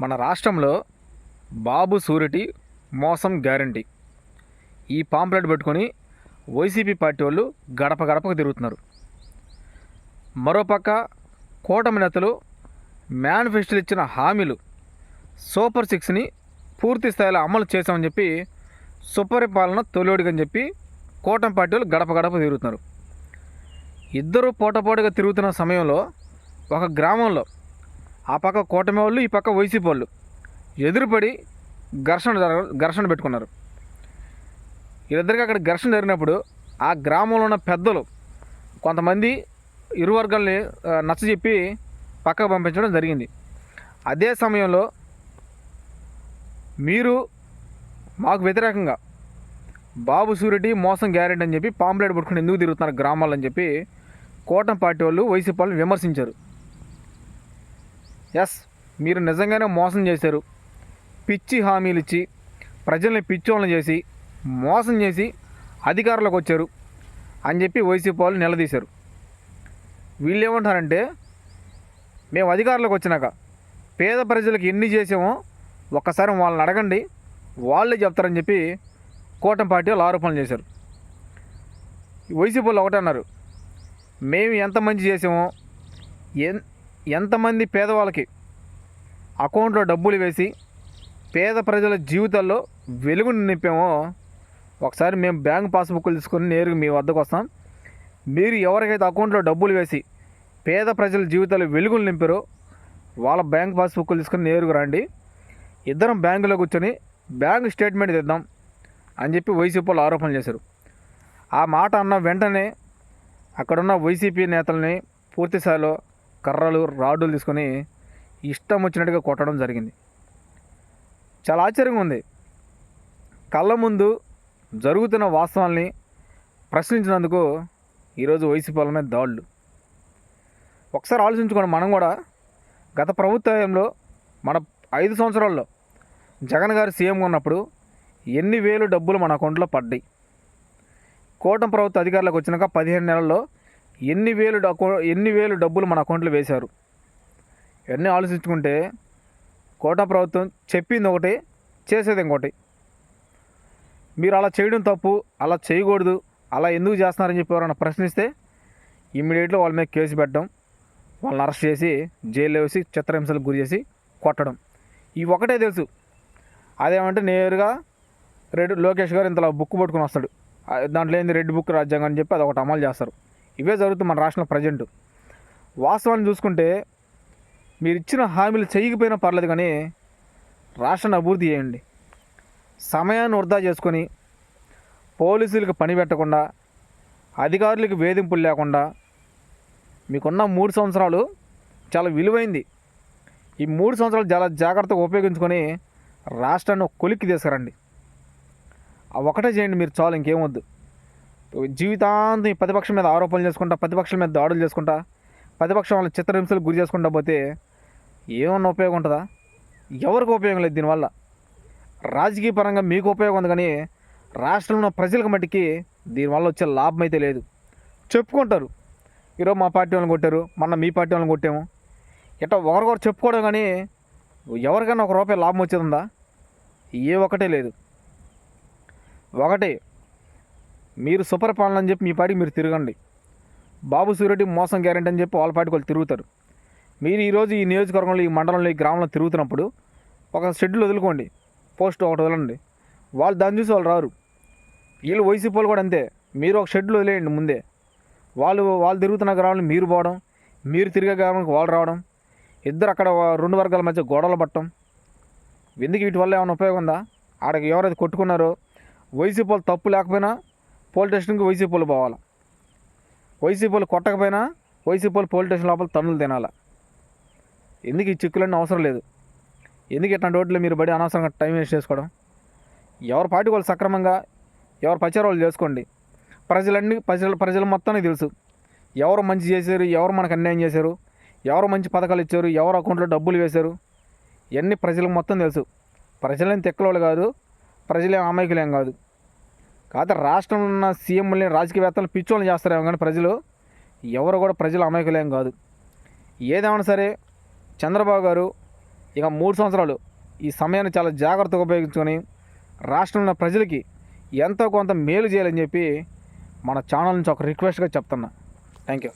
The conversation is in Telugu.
మన రాష్ట్రంలో బాబు సూరిటీ మోసం గ్యారంటీ. ఈ పాంప్లెట్ పెట్టుకొని వైసీపీ పార్టీ వాళ్ళు గడప గడపకు తిరుగుతున్నారు. మరోపక్క కూటమి నేతలు మేనిఫెస్టోలు ఇచ్చిన హామీలు సూపర్ సిక్స్ని పూర్తి స్థాయిలో అమలు చేశామని చెప్పి సుపరిపాలన తొలిడిగని చెప్పి కూటమి పార్టీ వాళ్ళు గడప గడప తిరుగుతున్నారు. ఇద్దరు పోటపోటుగా తిరుగుతున్న సమయంలో ఒక గ్రామంలో ఆ పక్క కూటమి వాళ్ళు ఈ పక్క వైసీపీ వాళ్ళు. ఎదురుపడి ఘర్షణ జరగ ఘర్షణ పెట్టుకున్నారు. వీళ్ళిద్దరికి అక్కడ ఘర్షణ జరిగినప్పుడు ఆ గ్రామంలో ఉన్న పెద్దలు కొంతమంది ఇరు వర్గాల్ని నచ్చజెప్పి పక్కకు పంపించడం జరిగింది. అదే సమయంలో మీరు మాకు వ్యతిరేకంగా బాబు సూరెడ్డి మోసం గ్యారెంటీ అని చెప్పి పాంప్లెట్ పట్టుకుని ఎందుకు తిరుగుతున్నారు గ్రామాలని చెప్పి కోటం పార్టీ వాళ్ళు వైసీపీ వాళ్ళని విమర్శించారు. ఎస్ మీరు నిజంగానే మోసం చేశారు. పిచ్చి హామీలు ఇచ్చి ప్రజల్ని పిచ్చోళ్ళని చేసి మోసం చేసి అధికారంలోకి వచ్చారు అని చెప్పి వైసీపీ వాళ్ళు నిలదీశారు. వీళ్ళు ఏమంటారంటే మేము అధికారంలోకి వచ్చినాక పేద ప్రజలకు ఎన్ని చేసామో ఒక్కసారి వాళ్ళని అడగండి వాళ్ళే చెప్తారని చెప్పి కూటమి పార్టీ వాళ్ళు ఆరోపణలు చేశారు. వైసీపీ వాళ్ళు ఒకటే అన్నారు మేము ఎంత మంచి చేసామో ఎన్ ఎంతమంది పేదవాళ్ళకి అకౌంట్లో డబ్బులు వేసి పేద ప్రజల జీవితాల్లో వెలుగుని నింపామో ఒకసారి మేము బ్యాంక్ పాస్బుక్లు తీసుకొని నేరుగా మీ వద్దకు వస్తాం. మీరు ఎవరికైతే అకౌంట్లో డబ్బులు వేసి పేద ప్రజల జీవితాల్లో వెలుగులు నింపారో వాళ్ళ బ్యాంక్ పాస్బుక్లు తీసుకొని నేరుగా రండి. ఇద్దరం బ్యాంకులో కూర్చొని బ్యాంక్ స్టేట్మెంట్ తెద్దాం అని చెప్పి వైసీపీ వాళ్ళు ఆరోపణలు చేశారు. ఆ మాట అన్న వెంటనే అక్కడున్న వైసీపీ నేతల్ని పూర్తిస్థాయిలో కర్రలు రాడ్డులు తీసుకొని ఇష్టం వచ్చినట్టుగా కొట్టడం జరిగింది. చాలా ఆశ్చర్యంగా ఉంది. కళ్ళ ముందు జరుగుతున్న వాస్తవాల్ని ప్రశ్నించినందుకు ఈరోజు వైసీపీ వాళ్ళ మీద దాడులు. ఒకసారి ఆలోచించుకోండి మనం కూడా గత ప్రభుత్వంలో మన ఐదు సంవత్సరాల్లో జగన్ గారు సీఎం ఉన్నప్పుడు ఎన్ని వేలు డబ్బులు మన అకౌంట్లో పడ్డాయి. కూటమి ప్రభుత్వ అధికారులకు వచ్చినాక పదిహేను నెలల్లో ఎన్ని వేలు అకౌ ఎన్ని వేలు డబ్బులు మన అకౌంట్లో వేశారు? ఇవన్నీ ఆలోచించుకుంటే కోట ప్రభుత్వం చెప్పింది ఒకటి చేసేది ఇంకోటి. మీరు అలా చేయడం తప్పు అలా చేయకూడదు అలా ఎందుకు చేస్తున్నారని చెప్పి ఎవరైనా ప్రశ్నిస్తే ఇమ్మీడియట్గా వాళ్ళ మీద కేసు పెట్టడం వాళ్ళని అరెస్ట్ చేసి జైల్లో వేసి చిత్రహింసలకు గురి చేసి కొట్టడం. ఇవి ఒకటే తెలుసు. అదేమంటే నేరుగా రెడ్ లోకేష్ గారు ఇంతలా బుక్ పట్టుకుని వస్తాడు. దాంట్లో ఏంది రెడ్ బుక్ రాజ్యాంగం అని చెప్పి అది ఒకటి అమలు చేస్తారు. ఇవే జరుగుతుంది మన రాష్ట్రంలో ప్రజెంట్. వాస్తవాన్ని చూసుకుంటే మీరు ఇచ్చిన హామీలు చేయకపోయినా పర్లేదు కానీ రాష్ట్రాన్ని అభివృద్ధి చేయండి. సమయాన్ని వృధా చేసుకొని పోలీసులకు పని పెట్టకుండా అధికారులకు వేధింపులు లేకుండా మీకున్న మూడు సంవత్సరాలు చాలా విలువైంది. ఈ మూడు సంవత్సరాలు చాలా జాగ్రత్తగా ఉపయోగించుకొని రాష్ట్రాన్ని ఒక కొలిక్కి తీసుకురండి. ఒకటే చేయండి మీరు చాలు ఇంకేమొద్దు జీవితాంతం ఈ ప్రతిపక్షం మీద ఆరోపణలు చేసుకుంటా ప్రతిపక్షం మీద దాడులు చేసుకుంటా ప్రతిపక్షం వల్ల చిత్రహింసలు గురి చేసుకుంటా పోతే ఏమన్నా ఉపయోగం ఉంటుందా? ఎవరికి ఉపయోగం లేదు దీనివల్ల. రాజకీయ పరంగా మీకు ఉపయోగం ఉంది కానీ రాష్ట్రంలో ప్రజలకు మట్టికి దీనివల్ల వచ్చే లాభం అయితే లేదు. చెప్పుకుంటారు. ఈరోజు మా పార్టీ వాళ్ళని కొట్టారు మొన్న మీ పార్టీ వాళ్ళని కొట్టాము. ఇట్లా ఒకరికొకరు చెప్పుకోవడం కానీ ఎవరికైనా ఒక రూపాయి లాభం వచ్చేది ఉందా? ఏ ఒకటే లేదు. ఒకటి మీరు సుపరిపాలన అని చెప్పి మీ పాటికి మీరు తిరగండి. బాబు సూరెడ్డి మోసం గ్యారెంటీ అని చెప్పి వాళ్ళ పాటికి వాళ్ళు తిరుగుతారు. మీరు ఈరోజు ఈ నియోజకవర్గంలో ఈ మండలంలో ఈ గ్రామంలో తిరుగుతున్నప్పుడు ఒక షెడ్యూల్ వదులుకోండి. పోస్ట్ ఒకటి వదలండి. వాళ్ళు దాన్ని చూసి వాళ్ళు రారు. వీళ్ళు వైసీపీ వాళ్ళు కూడా అంతే. మీరు ఒక షెడ్యూల్ వదిలేయండి ముందే. వాళ్ళు వాళ్ళు తిరుగుతున్న గ్రామంలో మీరు పోవడం మీరు తిరిగే గ్రామానికి వాళ్ళు రావడం ఇద్దరు అక్కడ రెండు వర్గాల మధ్య గొడవలు పట్టడం ఎందుకు వీటి వల్ల ఏమైనా ఉపయోగం ఉందా? ఆడకి ఎవరైతే కొట్టుకున్నారో వైసీపీ వాళ్ళు తప్పు లేకపోయినా పోలీస్ స్టేషన్కి వైసీపీ వాళ్ళు వైసీపీలు వైసీపీ వాళ్ళు కొట్టకపోయినా వైసీపీ వాళ్ళు పోలీస్ స్టేషన్ లోపల తన్నులు తినాలి? ఎందుకు ఈ చిక్కులన్నీ అవసరం లేదు? ఎందుకు ఇట్లాంటి రోడ్లు మీరు బడి అనవసరంగా టైం వేస్ట్ చేసుకోవడం? ఎవరి పార్టీ వాళ్ళు సక్రమంగా ఎవరు ప్రచారం వాళ్ళు చేసుకోండి. ప్రజలన్నీ ప్రజల ప్రజలు మొత్తానికి తెలుసు. ఎవరు మంచి చేశారు ఎవరు మనకు అన్యాయం చేశారు ఎవరు మంచి పథకాలు ఇచ్చారు ఎవరు అకౌంట్లో డబ్బులు వేశారు ఇవన్నీ ప్రజలకు మొత్తం తెలుసు. ప్రజలేం తెక్కలోళ్ళు కాదు ప్రజలేం అమాయకులేం కాదు. కాకపోతే రాష్ట్రంలో ఉన్న సీఎంలని రాజకీయవేత్తలు పిచ్చోళ్ళని చేస్తారేమో కానీ ప్రజలు ఎవరు కూడా ప్రజలు అమాయకులేం కాదు. ఏదేమైనా సరే చంద్రబాబు గారు ఇక మూడు సంవత్సరాలు ఈ సమయాన్ని చాలా జాగ్రత్తగా ఉపయోగించుకొని రాష్ట్రంలో ఉన్న ప్రజలకి ఎంతో కొంత మేలు చేయాలని చెప్పి మన ఛానల్ నుంచి ఒక రిక్వెస్ట్గా చెప్తున్నా. Thank you.